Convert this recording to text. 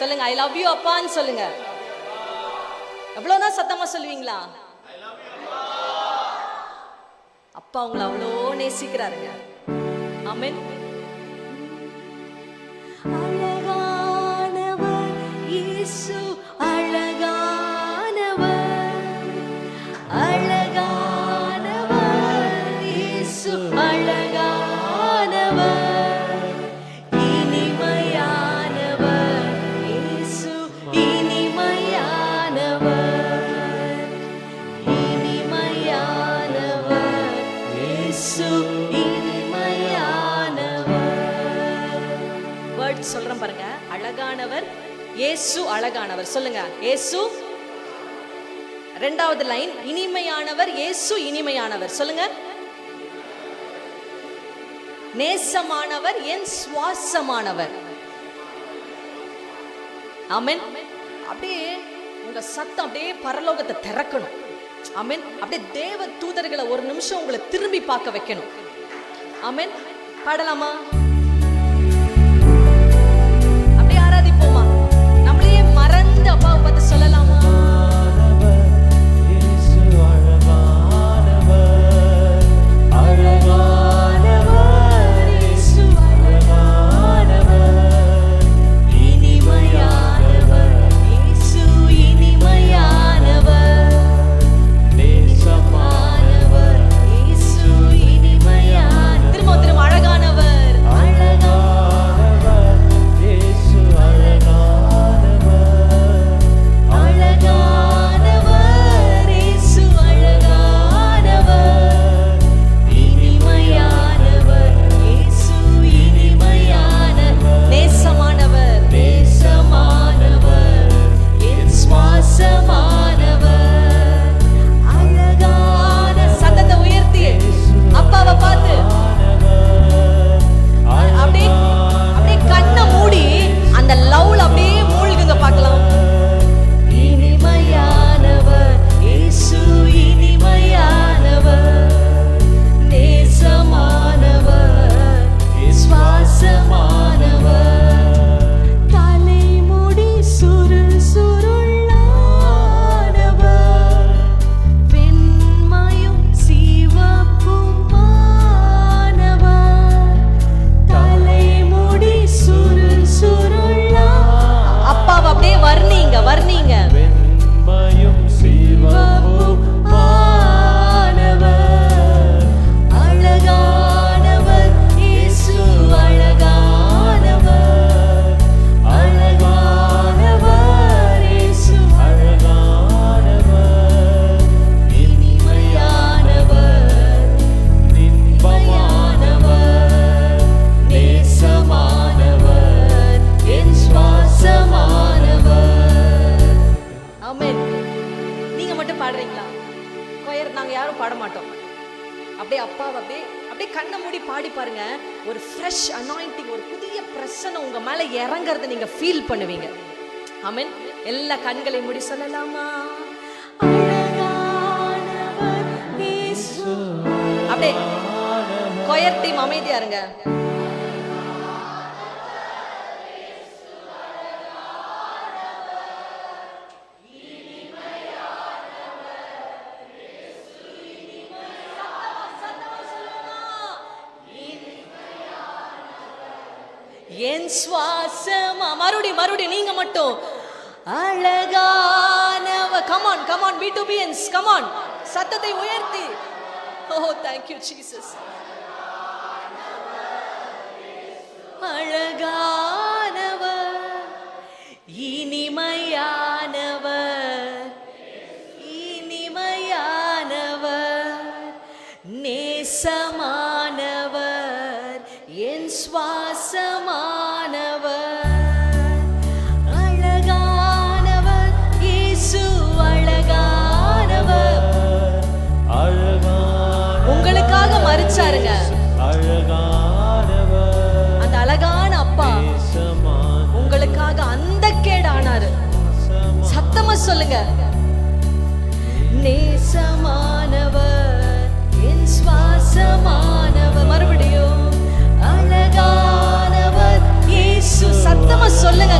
சொல்லுங்க I love you அப்பான்னு சொல்லுங்க. எவ்வளவுதான் சத்தமா சொல்லுவீங்களா? அப்பா உங்களை அவ்வளோ நேசிக்கிறாருங்க. அமென் சொல்றேன் பாருங்க. அழகானவர் இயேசு அழகானவர். சொல்லுங்க. இயேசு ரெண்டாவது லைன். இனிமையானவர் இயேசு இனிமையானவர். சொல்லுங்க. நேசமானவர் என் சுவாசமானவர். அமீன் அப்படியே உங்க சத்தம் அப்படியே பரலோகத்தை திறக்கணும். அமீன் அப்படியே தேவ தூதர்களை ஒரு நிமிஷம் உங்களை திரும்பி பார்க்க வைக்கணும். அமீன் பாடலாமா? அப்படியே அப்பாவை அப்படியே அப்படியே கண்ணை மூடி பாடி பாருங்க. ஒரு ஃப்ரெஷ் அனாயிண்டிங் ஒரு புதிய பிரச்சனை உங்க மேல இறங்கறத நீங்க ஃபீல் பண்ணுவீங்க. ஆமென் எல்லா கண்களையும் மூடி சொல்லலாமா? அப்படியே கொயர் டீம் அமைதியா இருங்க. என் சுவாசமா? மறுபடி மறுபடி நீங்க மட்டும். அழகானவ கமான் கமான் பி டு பிஎன்ஸ் கமான் சத்தத்தை உயர்த்தி. ஓ தேங்க் யூ ஜீசஸ் அழகானவ இனிமையானவ இனிமையானவ நேசமானவர். என் சுவா உங்களுக்காக மறிச்சாருங்க அந்த அழகான அப்பா உங்களுக்காக அந்த கேடானாரு. சத்தமா சொல்லுங்க. நேசமானவர் என் சுவாசமானவர். மறுபடியும் அழகா சத்தமா சொல்லுங்க